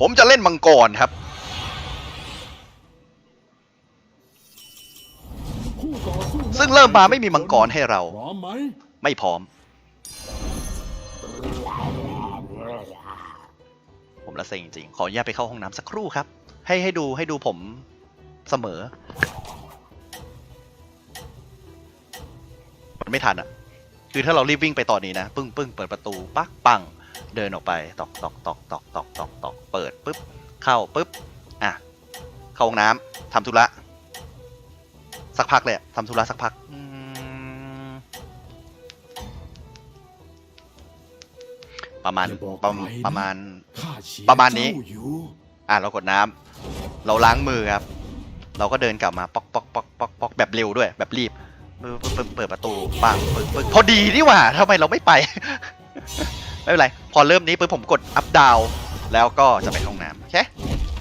ผมจะเล่นมังกรครับ ซึ่งเริ่มมาไม่มีมังกรให้เรา ไม่พร้อม ผมละเซ็งจริงๆขออนุญาตไปเข้าห้องน้ำสักครู่ครับ ให้ให้ดูให้ดูผมเสมอ มันไม่ทันอะ คือถ้าเรารีบวิ่งไปตอนนี้นะ ปึ้งปึ้งเปิดประตู ปักปัง เดินออกไปตอกตอกตอกตอกตอกตอกตอกเปิดปุ๊บเข้าปุ๊บอะเข้าห้องน้ำทำธุระสักพักเลยอะทำธุระสักพักประมาณประประมาณ ประมาณนี้อะเรากดน้ำเราล้างมือครับ เราก็เดินกลับมาป๊อกป๊อกป๊อกป๊อกป๊อกแบบเร็วด้วย แบบรีบเปิดประตูปังปึ๊บปึ๊บพอดีนี่หว่าทำไมเราไม่ไป ไม่เป็นไร พอเริ่มนี้ปึ๊บผมกดอัพดาวแล้วก็จะไปห้องน้ำโอเค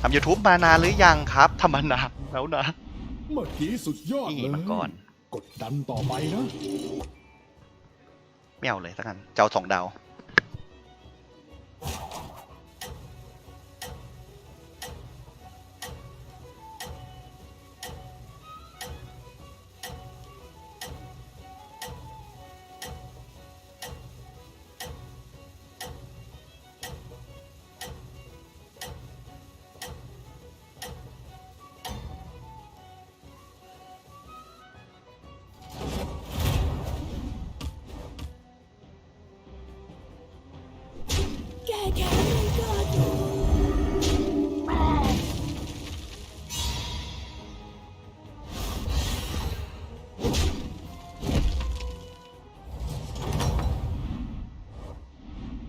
ทำ YouTube มานานหรือยังครับทำมานานแล้วนะเมื่อกี้สุดยอดนี่เลยมังกรกดดันต่อไปนะไม่เอาเลยสักกันเจ้าสองดาว กาเถอะ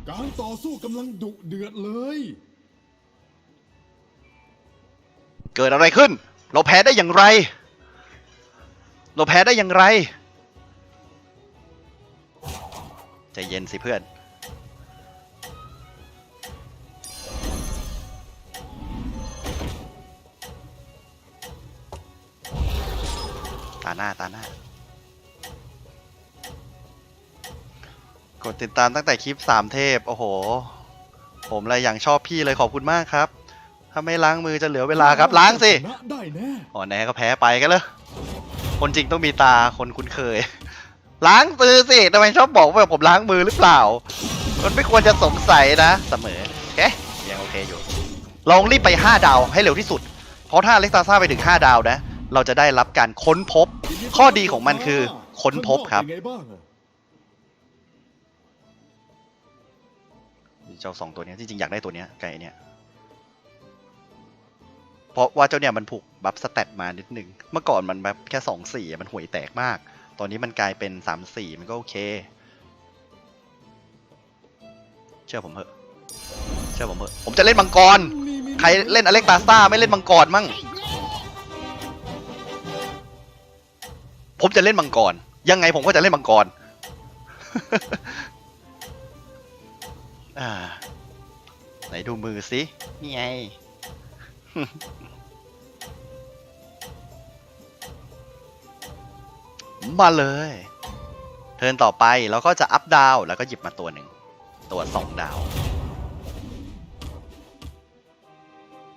การต่อสู้กำลังดุเดือดเลย เกิดอะไรขึ้น เราแพ้ได้อย่างไร เราแพ้ได้อย่างไร ใจเย็นสิเพื่อนาหน้าตาหน้า กดติดตามตั้งแต่คลิปสามเทพ โอ้โห ผมเลยอย่างชอบพี่เลยขอบคุณมากครับ ถ้าไม่ล้างมือจะเหลือเวลาครับ ล้างสิ ได้แน่อ๋อแน่ก็แพ้ไปกันเลยคนจริงต้องมีตาคนคุ้นเคย ล้างมือสิทำไมชอบบอกว่าผมล้างมือหรือเปล่า มันไม่ควรจะสงสัยนะเสมอโอเคยังโอเคอยู่ลองรีบไป 5 ดาวให้เร็วที่สุด เพราะถ้าเล็กตาซ่าไปถึง 5 ดาวนะ เราจะได้รับการค้นพบ ข้อดีของมันคือค้นพบครับ เจ้าสองตัวนี้จริงๆอยากได้ตัวนี้ไก่เนี่ยเพราะว่าเจ้าเนี่ยมันผูกบัฟสเตตมานิดนึงเมื่อก่อนมันแบบแค่สองสี่มันห่วยแตกมาก ตอนนี้มันกลายเป็นสามสี่มันก็โอเค เชื่อผมเถอะเชื่อผมเถอะผมจะเล่นมังกร ใครเล่นอเล็กตาซ่าไม่เล่นมังกรมั่ง ผมจะเล่นมังกร ยังไงผมก็จะเล่นมังกรอ่าไหนดูมือสินี่ไงมาเลย เทิร์นต่อไปเราก็จะอัพดาว แล้วก็หยิบมาตัวหนึ่ง ตัวสองดาว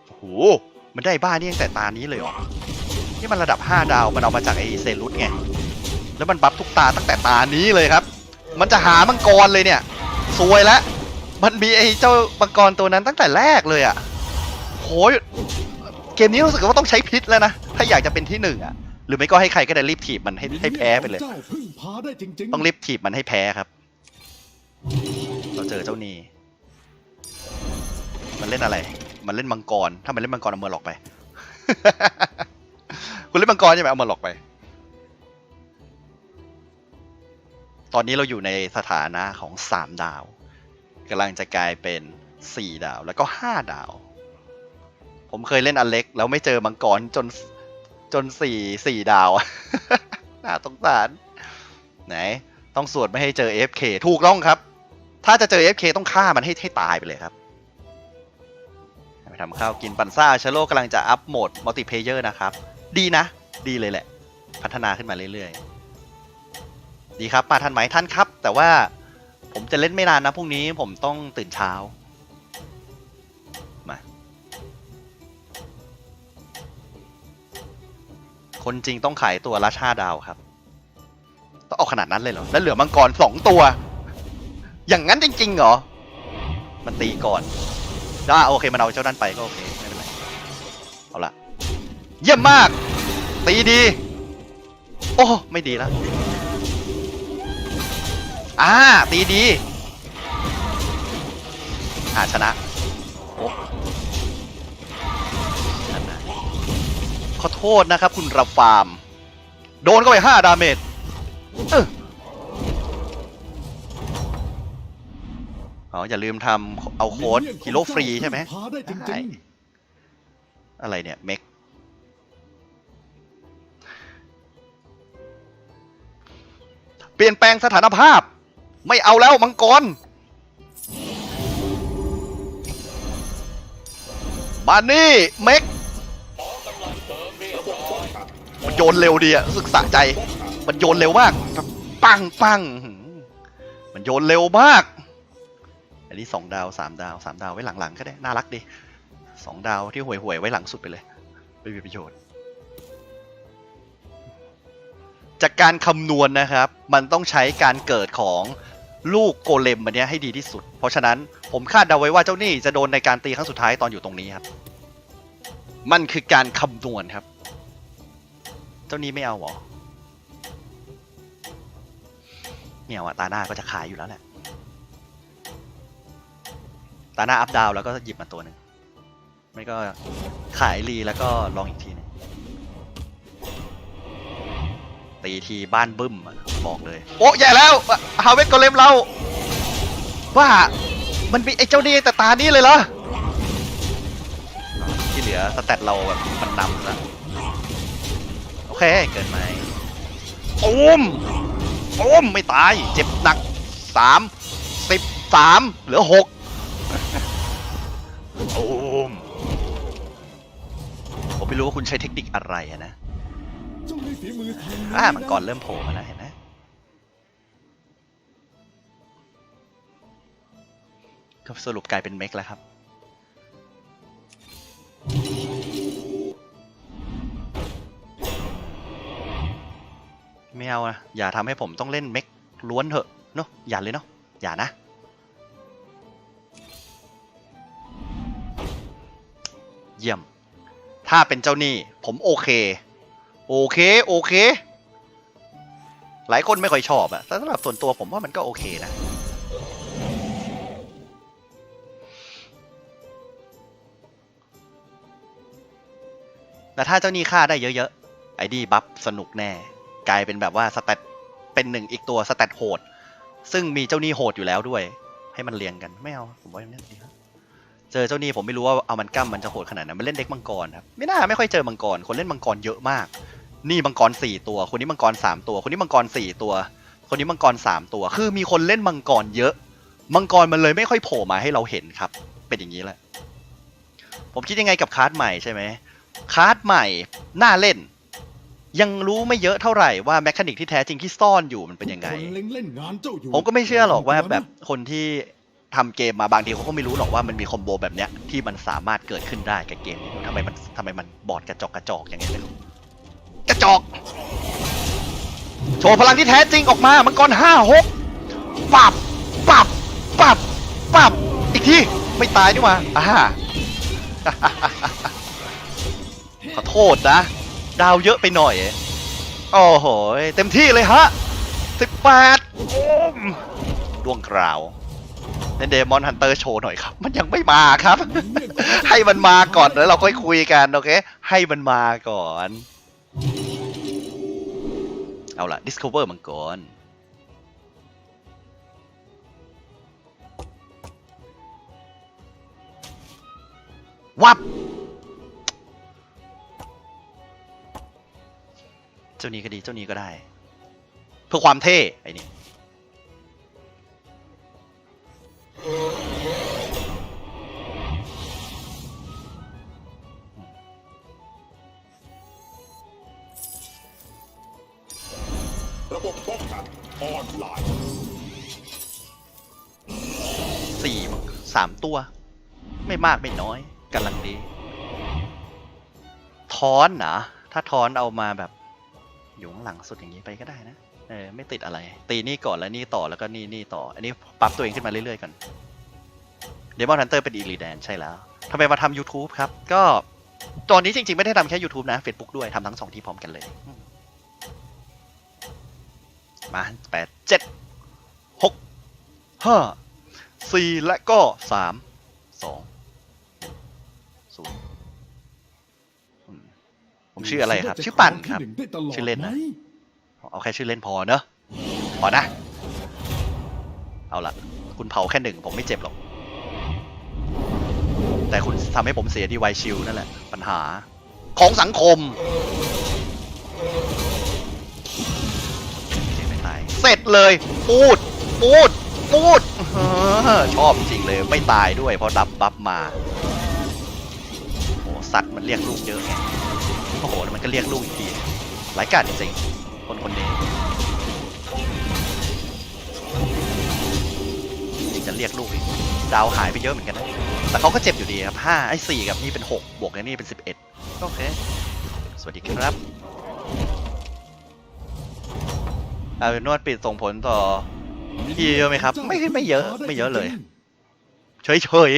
โอ้โหมันได้บ้านี่ตั้งแต่ตานี้เลยเหรอ นี่มันระดับ 5 ดาวมันเอามาจากไอเซรุสไง แล้วมันบัฟทุกตาตั้งแต่ตานี้เลยครับ มันจะหามังกรเลยเนี่ยสวยแล้วมันมีไอเจ้ามังกรตัวนั้นตั้งแต่แรกเลยอะ่ะโหยเกมนี้รู้สึกว่าต้องใช้พิษแล้วนะ ถ้าอยากจะเป็นที่หนึ่งอะ่ะ หรือไม่ก็ให้ใครก็ได้รีบถีบมันให้ให้แพ้ไปเลย ต้องรีบถีบมันให้แพ้ครับ เราเจอเจ้านีมันเล่นอะไร มันเล่นมังกร ถ้ามันเล่นมังกรเอาเมือหลอกไป คุณเล่นมังกรใช่ไหมเอามือหลอกไป ตอนนี้เราอยู่ในสถานะของสามดาวกำลังจะกลายเป็นสี่ดาวแล้วก็ห้าดาว ผมเคยเล่นอเล็ก แล้วไม่เจอมังกรจนจนสี่สี่ดาว น่าสงสารไหน ต้องสวดไม่ให้เจอ FK ถูกต้องครับ ถ้าจะเจอ FK ต้องฆ่ามันให้ให้ตายไปเลยครับไปทำข้าวกินปันซ่าชาโลกำลังจะอัพโหมดมัลติเพเยอร์นะครับ ดีนะ ดีเลยแหละ พัฒนาขึ้นมาเรื่อยๆ ดีครับ มาทันไหมท่านครับ แต่ว่าผมจะเล่นไม่นานนะพรุ่งนี้ผมต้องตื่นเช้า มา คนจริงต้องขายตัวราชาดาวครับ ต้องออกขนาดนั้นเลยเหรอ แล้วเหลือมังกรสองตัว อย่างนั้นจริงๆเหรอ มันตีก่อนได้โอเคมันเอาเจ้านั่นไปก็โอเค เยี่ยมมาก ตีดี โอ้ ไม่ดีแล้วอ่า ตีดี อ่าชนะ โอ้ชนะขอโทษนะครับ คุณระฟาร์ม โดนเข้าไปห้าดาเมจเอออ๋ออย่าลืมทำเอาโค้ดฮีโร่ฟรีใช่ไหมอะไรเนี่ย เมก ปลี่ยนแปลงสถานภาพ ไม่เอาแล้วมังกร มานี่เมกมันโยนเร็วดีอะรู้สึกสะใจ มันโยนเร็วมาก ปังปังมมันโยนเร็วมาก อันนี้สองดาวสามดาวสามดาวไว้หลังๆก็ได้ น่ารักดีสองดาวที่ห่วยๆไว้หลังสุดไปเลย ไม่มีประโยชน์ จากการคำนวณนะครับ มันต้องใช้การเกิดของลูกโกเลมมันเนี้ยให้ดีที่สุด เพราะฉะนั้นผมคาดเดาไว้ว่าเจ้านี่จะโดนในการตีครั้งสุดท้ายตอนอยู่ตรงนี้ครับ มันคือการคำนวณครับ เจ้านี้ไม่เอาเหรอไม่เอาอะตาหน้าก็จะขายอยู่แล้วแหละตาหน้าอัพดาวแล้วก็หยิบมาตัวหนึ่งไม่ก็ขายรีแล้วก็ลองอีกทีนึง ตีทีบ้านบึ้มอะบอกเลย โอ้แย่แล้วฮาเวสก็เล็มเราว่ามันมีไอ้เจ้านี่แต่ตานี้เลยเหรอ ที่เหลือสแตทเราแบบมันนำแล้วโอเคเกินไหมโอมโอมไม่ตาย เจ็บหนักสามสิบสามเหลือหกโอมผมไม่รู้ว่าคุณใช้เทคนิคอะไรอะนะๆเจ้ามีฝีมื อ้านะมันก่อนเริ่มโผล่มาแล้วเห็นไหมก็สรุปกลายเป็นเมกแล้วครับ ไม่เอานะ อย่าทำให้ผมต้องเล่นเมกล้วนเถอะเนาะอย่าเลยเนาะอย่านะ เยี่ยม ถ้าเป็นเจ้าหนี้ผมโอเค โอเค โอเค หลายคนไม่ค่อยชอบอะแต่สำหรับส่วนตัวผมว่ามันก็โอเคนะ แต่ถ้าเจ้านี้ฆ่าได้เยอะๆ ไอ้ดีบัฟสนุกแน่ กลายเป็นแบบว่าสแตทเป็นหนึ่งอีกตัวสแตทโหด ซึ่งมีเจ้านี้โหดอยู่แล้วด้วย ให้มันเรียงกันไม่เอาผมว่าอย่างนี้ดีครับเจอเจ้านี้ผมไม่รู้ว่าเอามันกั้มมันจะโหดขนาดไหนมันเล่นเด็กมังกรครับไม่น่าไม่ค่อยเจอมังกรคนเล่นมังกรเยอะมาก นี่มังกรสี่ตัว คนนี้มังกรสามตัว คนนี้มังกรสี่ตัว คนนี้มังกรสามตัว คือมีคนเล่นมังกรเยอะ มังกรมันเลยไม่ค่อยโผล่มาให้เราเห็นครับ เป็นอย่างนี้แหละ ผมคิดยังไงกับคาร์ดใหม่ใช่ไหมคาร์ดใหม่น่าเล่น ยังรู้ไม่เยอะเท่าไหร่ว่าแมคานิกที่แท้จริงที่ซ่อนอยู่มันเป็นยังไงคนเล็งเล่นงานเจ้าอยู่ผมก็ไม่เชื่อหรอกว่าแบบคนที่ทำเกมมาบางทีเขาก็ไม่รู้หรอกว่ามันมีคอมโบแบบเนี้ยที่มันสามารถเกิดขึ้นได้กับเกมนี้ทำไมมันทำไมมันบอดกระจอกกระจอกอย่างเงี้ยไม่รู้ กระจอก โชว์พลังที่แท้จริงออกมามังกรห้าหกปับปับปับปับอีกทีไม่ตายนี่หว่าอ่าขอโทษนะ ดาวเยอะไปหน่อย โอ้โห เต็มที่เลยฮะสิบแปดดวงกราวเล่นเดมอนฮันเตอร์โชว์หน่อยครับ มันยังไม่มาครับ ให้มันมาก่อนแล้วเราค่อยคุยกัน โอเค ให้มันมาก่อน เอาล่ะ Discover มังกรวับเจ้านี้ก็ดีเจ้านี้ก็ได้ เพื่อความเท่ไอ้นี่ ม่มากไม่น้อยกำลังดีทอนนะถ้าทอนเอามาแบบอยู่ข้างหลังสุดอย่างนี้ไปก็ได้นะเออไม่ติดอะไร ตีนี่ก่อนแล้วนี่ต่อแล้วก็นี่นี่ต่อ อันนี้ปรับตัวเองขึ้นมาเรื่อยๆก่อนเดมอนฮันเตอร์เป็นอีลีแดนใช่แล้วทำไมมาทำ YouTube ครับ ก็ตอนนี้จริงๆ ไม่ได้ทำแค่ YouTube นะ Facebook ด้วยทำทั้งสองที่พร้อมกันเลยมมาแปดเจ็ดหกห้าสี่และก็สามสอง ศูนย์อืมผมชื่ออะไรครับ ชื่อปั่นครับที่หงได้ตลอดชื่อเล่นนะไหมเอาแค่ชื่อเล่นพอเนอะพอนะ เอาละคุณเผาแค่หนึ่งผมไม่เจ็บหรอก แต่คุณทำให้ผมเสียดีไวชิลนั่นแหละ ปัญหาของสังคมเจ็บไม่ตาย เสร็จเลยปูดปูดปูดเออชอบจริงเลย ไม่ตายด้วยเพราะดับบัฟมา โอ้สัตว์มันเรียกลูกเยอะไงโอ้โหแล้วมันก็เรียกลูกอีกทีหลายกาจจริงๆคนคนนี้ยังจะเรียกลูกอีกดาวหายไปเยอะเหมือนกันนะแต่เขาก็เจ็บอยู่ดีครับห้าไอ้สี่กับนี่เป็นหกบวกกับนี่เป็นสิบเอ็ดโอเค สวัสดีครับอาเป็นนวดปิดส่งผลต่อพี่เยอะไหมครับ ไม่ไม่เยอะ ไม่เยอะเลย เฉยเฉย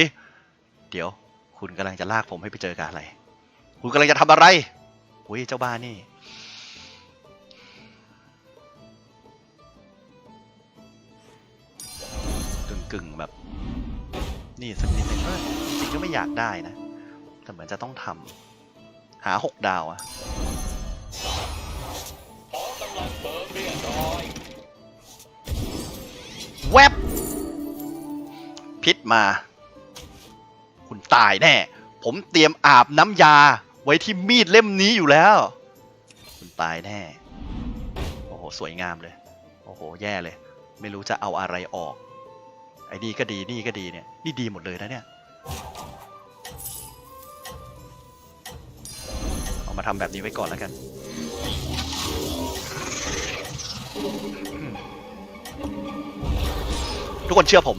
ๆเดี๋ยว คุณกำลังจะลากผมให้ไปเจอกับอะไร คุณกำลังจะทำอะไรอุ้ยเจ้าบ้านนี่ กึ่งกึ่งๆแบบ นี่สักนิดนึงเอ้ยจริงก็ไม่อยากได้นะ แต่เหมือนจะต้องทำหาหกดาวอะแวบพิษมา คุณตายแน่ ผมเตรียมอาบน้ำยาไว้ที่มีดเล่มนี้อยู่แล้ว คุณตายแน่ โอ้โห สวยงามเลย โอ้โห แย่เลย ไม่รู้จะเอาอะไรออก ไอ้นี่ก็ดี นี่ก็ดีเนี่ย นี่ดีหมดเลยนะเนี่ย เอามาทำแบบนี้ไว้ก่อนแล้วกันทุกคนเชื่อผม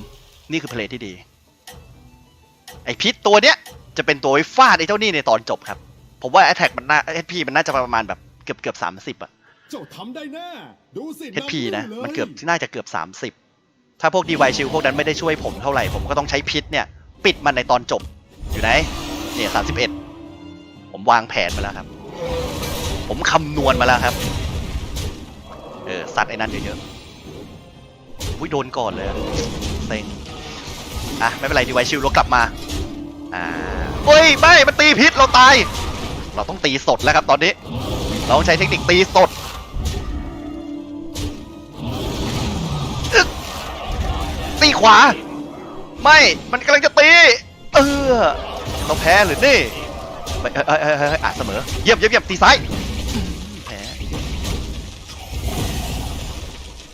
นี่คือเพลงที่ดี ไอพิษตัวเนี้ยจะเป็นตัวไว้ฟาดไอ้เจ้านี่ในตอนจบครับ ผมว่า Attack มันน่า HP มันน่าจะประมาณแบบเกือบเกือบสามสิบอะเจ้าทำได้แน่ดูสิ HP ำนะลยมันเกือบน่าจะเกือบ30ถ้าพวกดีไวชิลพวกนั้นไม่ได้ช่วยผมเท่าไหร่ ผมก็ต้องใช้พิษเนี่ย ปิดมันในตอนจบ อยู่ไหน เนี่ย31ผมวางแผนมาแล้วครับ ผมคำนวณมาแล้วครับ เออซัดไอ้นั่นเยอะๆอุ้ยโดนก่อนเลยอะเซ็งอะไม่เป็นไรดีไวชิลเรากลับมา อ่าเฮ้ยไม่มันตีพิษเราตาย เราต้องตีสดแล้วครับตอนนี้ เราต้องใช้เทคนิคตีสดตีขวา ไม่มันกำลังจะตี เออเราแพ้หรือนี่ไปเอ้ยเอ้ยเอ้ยเอ้ยอะเสมอเยี่ยมเยี่ยมเยี่ยมตีซ้ายแพ้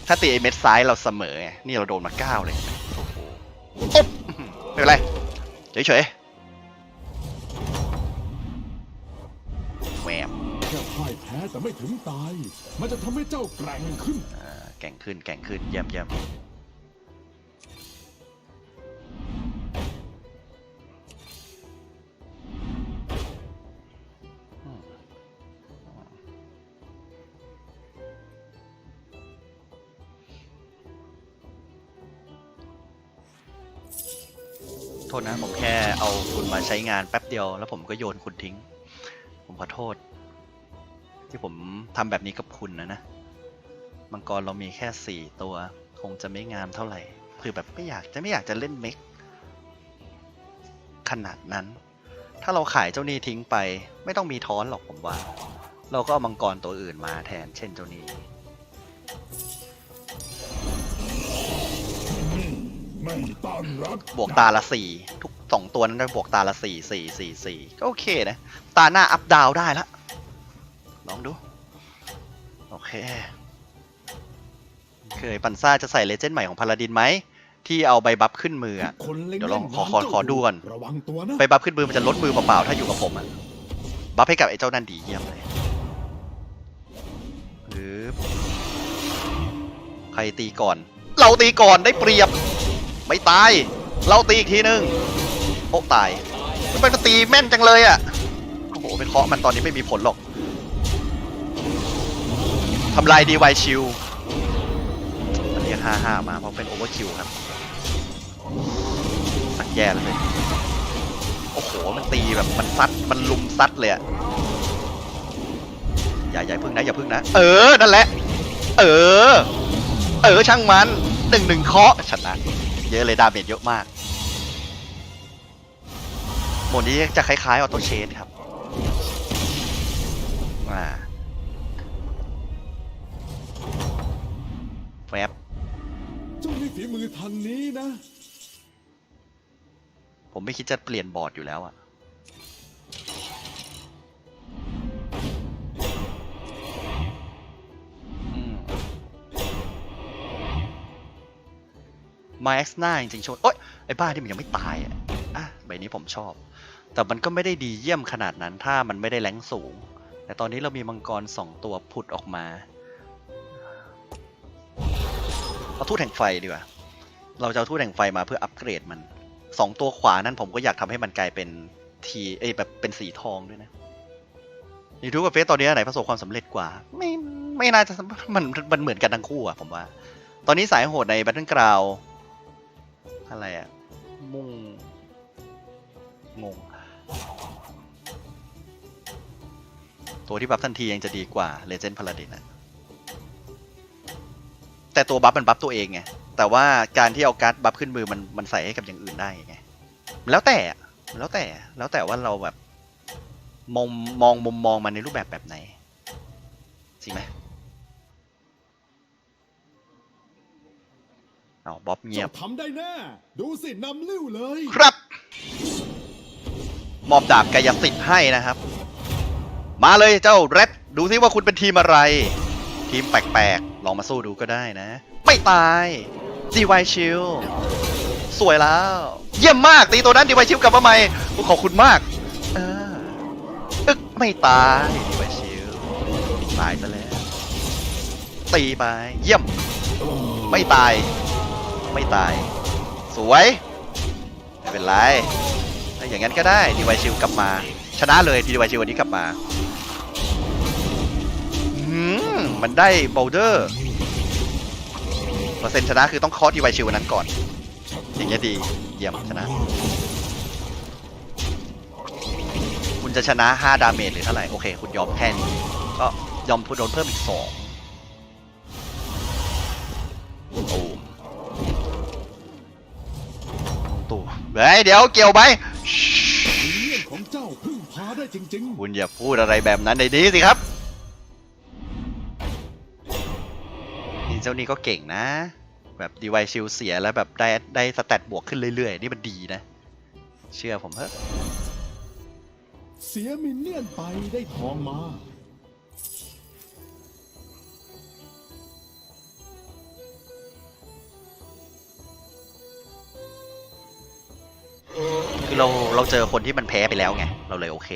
ถ้าตีไอเม็ดซ้ายเราเสมอไงนี่เราโดนมาเก้าเลยโอ้โหไม่เป็นไรเฉยๆ แพ้แต่ไม่ถึงตาย มันจะทำให้เจ้าแกร่งขึ้น อ่าแก่งขึ้นแก่งขึ้นเยี่ยมเยี่ยมโทษนะผมแค่เอาคุณมาใช้งานแป๊บเดียว แล้วผมก็โยนคุณทิ้ง ผมขอโทษ ที่ผมทำแบบนี้กับคุณนะนะ มังกรเรามีแค่สี่ตัว คงจะไม่งามเท่าไหร่ คือแบบไม่อยากจะไม่อยากจะเล่นเมกขนาดนั้น ถ้าเราขายเจ้านี่ทิ้งไป ไม่ต้องมีท้อนหรอกผมว่า เราก็เอามังกรตัวอื่นมาแทน เช่นเจ้านี่ไม่ต้อนรับบวกตาละสี่ทุกสองตัวนั้นได้บวกตาละสี่สี่สี่สี่ก็โอเคนะ ตาหน้าอัพดาวได้ละ ลองดู โอเค เคยปันซ่าจะใส่เลเจนด์ใหม่ของพาลาดินไหม ที่เอาใบบัฟขึ้นมืออะคนเล็งเดี๋ยวลองล่นขอขอน้ำเจ้าขอดูก่อนระวังตัวนะ ใบบัฟขึ้นมือมันจะลดมือเปล่าๆถ้าอยู่กับผมอะบัฟให้กับไอ้เจ้านั่นดีเยี่ยมเลยปึ๊บใครตีก่อน เราตีก่อนได้เปรียบ ไม่ตาย เราตีอีกทีนึงโอ้ตายทำไมมันตีแม่นจังเลยอะโอ้โหไปเคาะมันตอนนี้ไม่มีผลหรอก ทำลายดีไวชิลมันเรียกห้าห้ามาเพราะเป็นโอเวอร์คิวครับสักแย่แล้วเลยโอ้โห มันตีแบบมันซัด มันลุมซัดเลยอะอย่าอย่าพึ่งนะ อย่าพึ่งนะ เออ นั่นแหละ เออ เออ ช่างมันหนึ่งหนึ่งเคาะชนะ เยอะเลยดาเมจเยอะมากโหมดนี้จะคล้ายๆออโต้เชนครับ เจ้ามีฝีมือทางนี้นะ ผมไม่คิดจะเปลี่ยนบอร์ดอยู่แล้วอะมาเอ็กซ์หน้าจริงๆชนโอ๊ยไอ้บ้าที่มันยังไม่ตายอะอะใบนี้ผมชอบ แต่มันก็ไม่ได้ดีเยี่ยมขนาดนั้นถ้ามันไม่ได้แรงสูง แต่ตอนนี้เรามีมังกรสองตัวผุดออกมา เอาทูตแห่งไฟดีกว่า เราจะเอาทูตแห่งไฟมาเพื่ออัปเกรดมันสองตัวขวานั้นผมก็อยากทำให้มันกลายเป็นทีเอ้แบบเป็นสีทองด้วยนะยูทูบกับเฟซตอนนี้ไหนประสบความสำเร็จกว่า ไม่ไม่น่าจะมันมันเหมือนกันทั้งคู่อะผมว่า ตอนนี้สายโหดใน Battle Ground อะไรอะมุ่งงง ตัวที่บัฟทันทียังจะดีกว่า Legend Paladin อะ แต่ตัวบัฟมันบัฟตัวเองไง แต่ว่าการที่เอาการ์ดบัฟขึ้นมือมันมันใส่ให้กับอย่างอื่นได้ไง แล้วแต่อะแล้วแต่ แล้วแต่ว่าเราแบบมองมองมุมมองมันในรูปแบบแบบไหนจริงไหมเอาบ๊อบเงียบเจ้าทำได้แน่ดูสินำลิ้วเลย ครับ มอบดาบกายสิทธิ์ให้นะครับ มาเลยเจ้าเรดดูซิว่าคุณเป็นทีมอะไร ทีมแปลกๆ ลองมาสู้ดูก็ได้นะ ไม่ตายดีไวชิลสวยแล้ว เยี่ยมมาก ตีตัวนั้นดีไวชิลกลับมาใหม่ขอบคุณมาก เอออึกไม่ตายดีไวชิลตายซะแล้ว ตีไป เยี่ยม ไม่ตาย ไม่ตาย สวย ไม่เป็นไรถ้าอย่างนั้นก็ได้ดีไวชิลกลับมา ชนะเลยดีไวชิลวันนี้กลับมาอื มมันได้โบลเดอร์เปอร์เซ็นต์ชนะคือต้องเคาะดีไวชิลวันนั้นก่อน อย่างเงี้ยดีเยี่ยมชนะ คุณจะชนะ 5 ดาเมจหรือเท่าไหร่ โอเค คุณยอมแค่นี้ ก็ยอมโดนเพิ่มอีก2ตูมตูมเฮ้ย เดี๋ยวเกี่ยวไหมมีเลี่ยนของเจ้าพึ่งพาได้จริงคุณอย่าพูดอะไรแบบนั้นในนี้สิครับ เจ้านี่ก็เก่งนะ แบบดีไวชิลเสียแล้วแบบได้ได้สแตทบวกขึ้นเรื่อยๆ นี่มันดีนะ เชื่อผมเถอะๆเสียมินเนี่ยนไปได้ทองมาคือเราเราเจอคนที่มันแพ้ไปแล้วไง เราเลยโอเค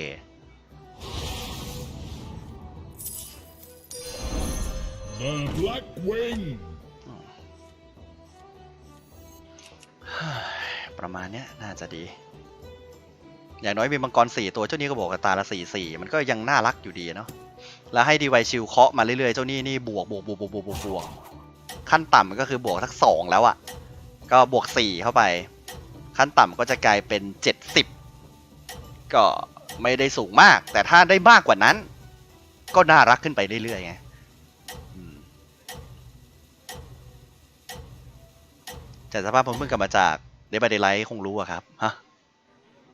The Black Wing ประมาณเนี้ยน่าจะดี อย่างน้อยมีมังกรสี่ตัวเจ้านี้ก็บอกกับตาละสี่สี่มันก็ยังน่ารักอยู่ดีเนาะแล้วให้ดีไวชิลเคาะมาเรื่อยๆ เจ้านี่นี่บวกบวกบวกบวกบวกบวกบวกขั้นต่ำมันก็คือบวกทักสองแล้วอะ่ะ ก็บวกสี่เข้าไป ขั้นต่ำก็จะกลายเป็นเจ็ดสิบก็ไม่ได้สูงมาก แต่ถ้าได้มากกว่านั้น ก็น่ารักขึ้นไปเรื่อยๆไงอืม แต่สภาพผมเพิ่งกลับมาจากเดบ y เด y ไลท์คงรู้อะครับฮะ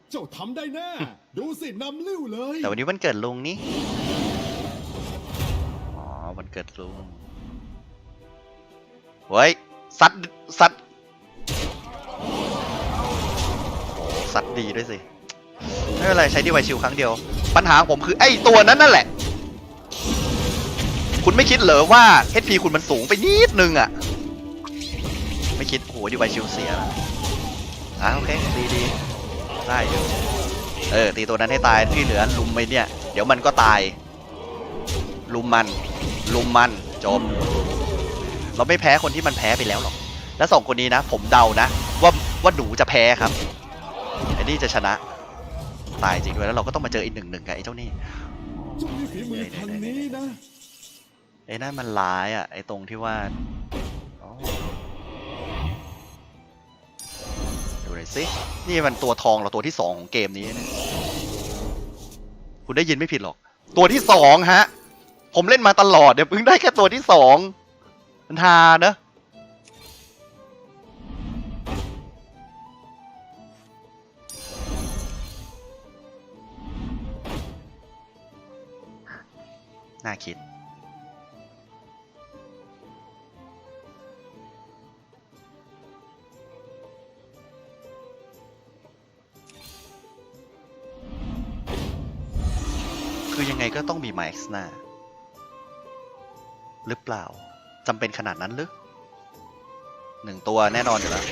เจ้าทำได้แน่ดูสินำลิ้วเลยแต่วันนี้วันเกิดลุงนี่อ๋อวันเกิดลุงเฮ้ยสัตว์สัตว์โอ้สัตว์ดีด้วยสิไม่เป็นไรใช้ดีไวชิลครั้งเดียว ปัญหาของผมคือไอ้ตัวนั้นนั่นแหละ คุณไม่คิดเหรอว่า HP คุณมันสูงไปนิดนึงอะไม่คิดโอ้โห ดีไวชิลเสียละอะโอเคดีดีได้อยู่เออตีตัวนั้นให้ตายที่เหลือลุมไปเนี่ย เดี๋ยวมันก็ตาย ลุมมัน ลุมมันจบเราไม่แพ้คนที่มันแพ้ไปแล้วหรอก และสองคนนี้นะ ผมเดานะ ว่าว่าหนูจะแพ้ครับไอ้นี่จะชนะ ตายจริงด้วยแล้วเราก็ต้องมาเจออีกหนึ่งหนึ่งกับไอ้เจ้านี่เจ้ามีฝีมือทางนี้นะอ้นั่นมันร้ายอะไอ้ตรงที่ว่า น่อยสิ นี่มันตัวทองเราตัวที่สองของเกมนี้นะคุณได้ยินไม่ผิดหรอก ตัวที่สองฮะ ผมเล่นมาตลอดเดี๋ยวเพิ่งได้แค่ตัวที่สองมันฮาเนอะน่าคิด ก็ต้องมีไมค์หน้า หรือเปล่าจำเป็นขนาดนั้นหรือหนึ่งตัวแน่นอนอยู่แล้ว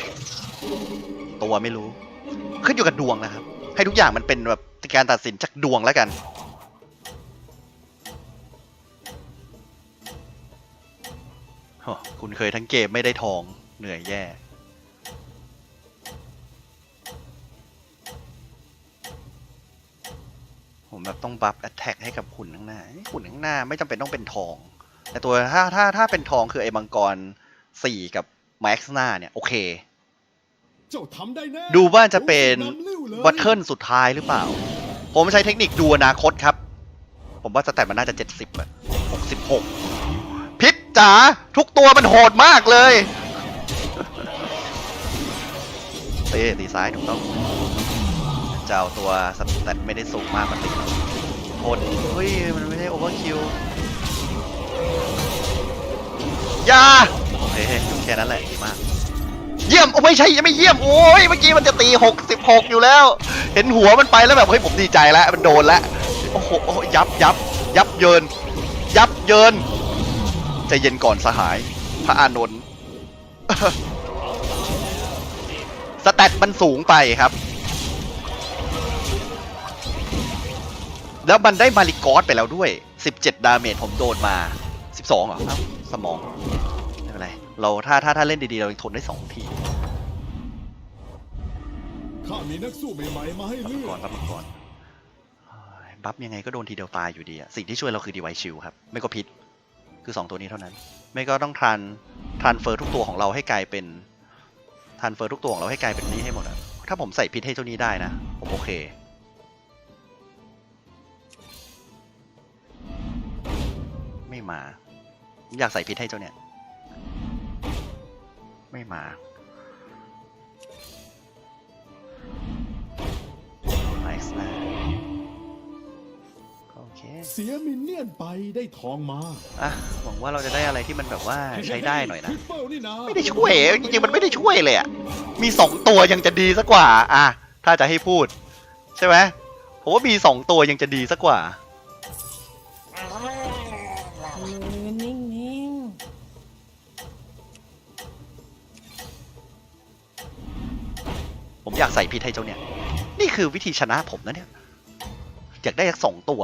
ตัวไม่รู้ ขึ้นอยู่กับดวงนะครับ ให้ทุกอย่างมันเป็นแบบการตัดสินจากดวงแล้วกันคุณเคยทั้งเกมไม่ได้ทองเหนื่อยแย่ ผม แบบต้องบัฟแอตแทกให้กับหุ่นข้างหน้าเอ้ยหุ่นข้างหน้าไม่จำเป็นต้องเป็นทอง แต่ตัวถ้าถ้าถ้าเป็นทองคือไอ้มังกรสี่กับแม็กซ์หน้าเนี่ย โอเคเจ้าทำได้แน่ดูว่าจะเป็นรู้สึกน้ำลิ้วเลยบัตเทิลสุดท้ายหรือเปล่า ผมใช้เทคนิคดูอนาคตครับ ผมว่าสแตทมันน่าจะเจ็ดสิบอะหกสิบหกพิษจ๋าทุกตัวมันโหดมากเลยเต้ตีซ้ายถูกต้อง เจ้าตัวสแตทไม่ได้สูงมากมันติดโหดเฮ้ย มันไม่ใช่โอเวอร์คิวยาโอเคแค่นั้นแหละดีมาก เยี่ยม โอ้ไม่ใช่ยังไม่เยี่ยม โอ้ย เมื่อกี้มันจะตีหกสิบหกอยู่แล้ว เห็นหัวมันไปแล้วแบบ เฮ้ย ผมดีใจแล้ว มันโดนแล้วโอ้โหโอ้โหยับยับ ยับเยิน ยับเยินใจเย็นก่อนสหาย พระอานนท์สแตทมันสูงไปครับ แล้วมันได้มาริกอสไปแล้วด้วย 17 ดาเมจผมโดนมา 12เหรอเอ้าสมองไม่เป็นไรเราถ้าถ้าถ้าเล่นดีๆ เราทนได้สองทีข้ามีนักสู้ใหม่ๆมาให้บัฟเลือก่อนกบัฟก่อนบัฟยังไงก็โดนทีเดียวตายอยู่ดีอะสิ่งที่ช่วยเราคือดีไวชิลครับ ไม่ก็พิษ คือสองตัวนี้เท่านั้น ไม่ก็ต้องทรานทรานเฟอร์ทุกตัวของเราให้กลายเป็นทรานเฟอร์ทุกตัวของเราให้กลายเป็นนี้ให้หมดอะถ้าผมใส่พิษให้เจ้านี้ได้นะ ผมโอเค ม่มาผมอยากใส่พิษให้เจ้าเนี่ย ไม่มาไนส์นะโอเคเสียมินเนี่ยนไปได้ทองมา อะหวังว่าเราจะได้อะไรที่มันแบบว่าใช้ได้หน่อยนะทริปเปิลนี่นะไม่ได้ช่วยจริงๆมันไม่ได้ช่วยเลยอะมีสองตัวยังจะดีสักกว่า อะ ถ้าจะให้พูด ใช่ไหมผมว่ามีสองตัวยังจะดีสักกว่า อยากใส่พิษให้เจ้าเนี่ย นี่คือวิธีชนะผมนะเนี่ย อยากได้สักสองตัว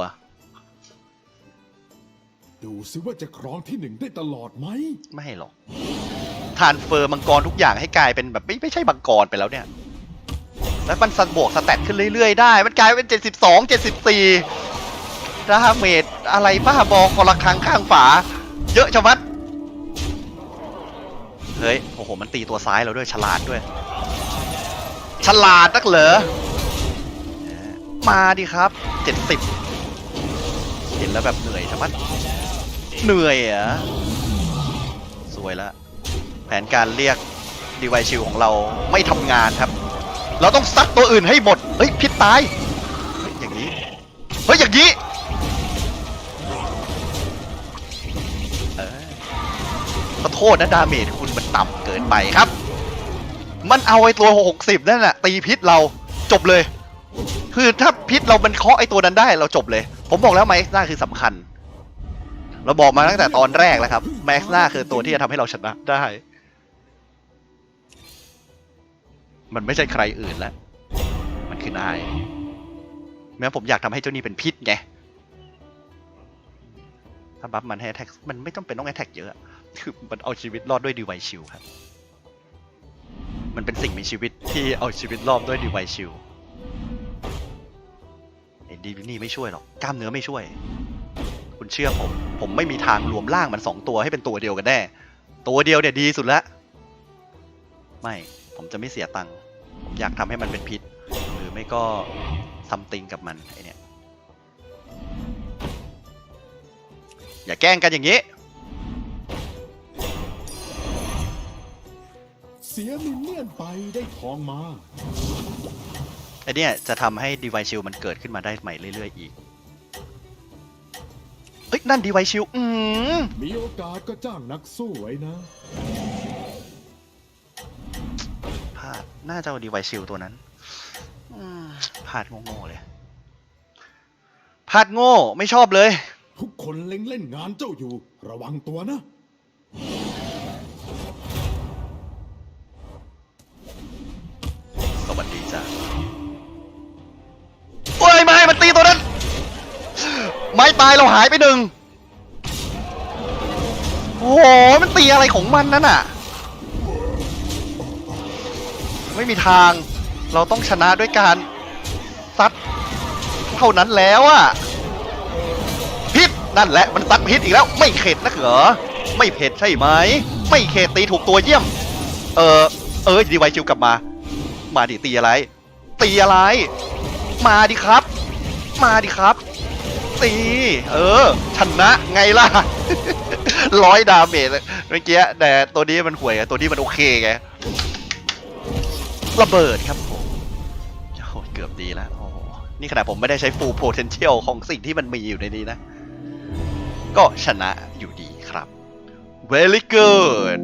ดูสิว่าจะครองที่หนึ่งได้ตลอดไหม ไม่หรอกทานเฟอร์มังกรทุกอย่างให้กลายเป็นแบบไม่ไม่ใช่มังกรไปแล้วเนี่ย แล้วมันสบวกสแตทขึ้นเรื่อยๆได้ มันกลายเป็นเจ็ดสิบสองเจ็ดสิบสี่ดาเมจอะไรบ้าบอคนละครั้งข้างฝา เยอะชะมัด เฮ้ย โอ้โห มันตีตัวซ้ายเราด้วยฉลาดด้วย ฉลาดนักเหรอ มาดิครับเจ็ดสิบเห็นแล้วแบบเหนื่อยชะมัดเหนื่อยเหรอะสวยล้วแผนการเรียกดีไวชิลของเราไม่ทำงานครับ เราต้องซัดตัวอื่นให้หมด เฮ้ยพิษตายเฮ้ยอย่างนี้ เฮ้ย อย่างนี้เออขอโทษนะดาเมจคุณมันต่ำเกินไปครับ มันเอาไอ้ตัว 60 นั่นแหละตีพิษเราจบเลย คือถ้าพิษเรามันเคาะไอ้ตัวนั้นได้เราจบเลย ผมบอกแล้วไมซ์น่าคือสำคัญ เราบอกมาตั้งแต่ตอนแรกแล้วครับแม็กซ์น่าคือตัวที่จะทำให้เราชนะได้ มันไม่ใช่ใครอื่นแล้ว มันคือนาย แม้ผมอยากทำให้เจ้านี่เป็นพิษไงถ้าบัฟมันให้แท็กมันไม่ต้องเป็นต้องแอทแท็กเยอะ คือมันเอาชีวิตรอดด้วยดีไวชิลครับ มันเป็นสิ่งมีชีวิตที่เอาชีวิตรอดด้วยดีไวชิลเอ็นดีนี่ไม่ช่วยหรอกกล้ามเนื้อไม่ช่วยคุณคุณเชื่อผม ผมไม่มีทางรวมร่างมันสองตัวให้เป็นตัวเดียวกันแน่ ตัวเดียวเนี่ยดีสุดละไม่ผมจะไม่เสียตังค์ผมอยากทำให้มันเป็นพิษ หรือไม่ก็ซัมติงกับมันไอเนี่ยอย่าแกล้งกันอย่างนี้ สียมินเนี่ยนไปได้ทองมา ไอเนี่ยจะทำให้ดีไวชิลมันเกิดขึ้นมาได้ใหม่เรื่อยๆอีกเอ้ย นั่นดีไวชิลอืมมีโอกาสก็จ้างนักสู้ไว้นะพลาดน่าจะเอาดีไวชิลตัวนั้นอืมพลาดโง่ๆเลยพลาดโง่ ไม่ชอบเลย ทุกคนเล็งเล่นงานเจ้าอยู่ ระวังตัวนะ ไม้ตายเราหายไปหนึ่งโอ้โหมันตีอะไรของมันนั่นน่ะ ไม่มีทางเราต้องชนะด้วยการซัดเท่านั้นแล้วอะพิษนั่นแหละมันซัดพิษอีกแล้ว ไม่เข็ดนักเหรอไม่เผ็ดใช่ไหมไม่เข็ดตีถูกตัวเยี่ยม เออเออดีไวชิวกลับมา มาดิตีอะไร ตีอะไร มาดิครับ มาดิครับ ตีเออ ชนะไงล่ะ ร้อยดาเมจเมื่อกี้แต่ตัวนี้มันห่วยไงตัวนี้มันโอเคไงระเบิดครับผมโอ้เกือบดีแล้วโอ้นี่ขนาดผมไม่ได้ใช้ full potential ของสิ่งที่มันมีอยู่ในนี้นะ ก็ชนะอยู่ดีครับ very good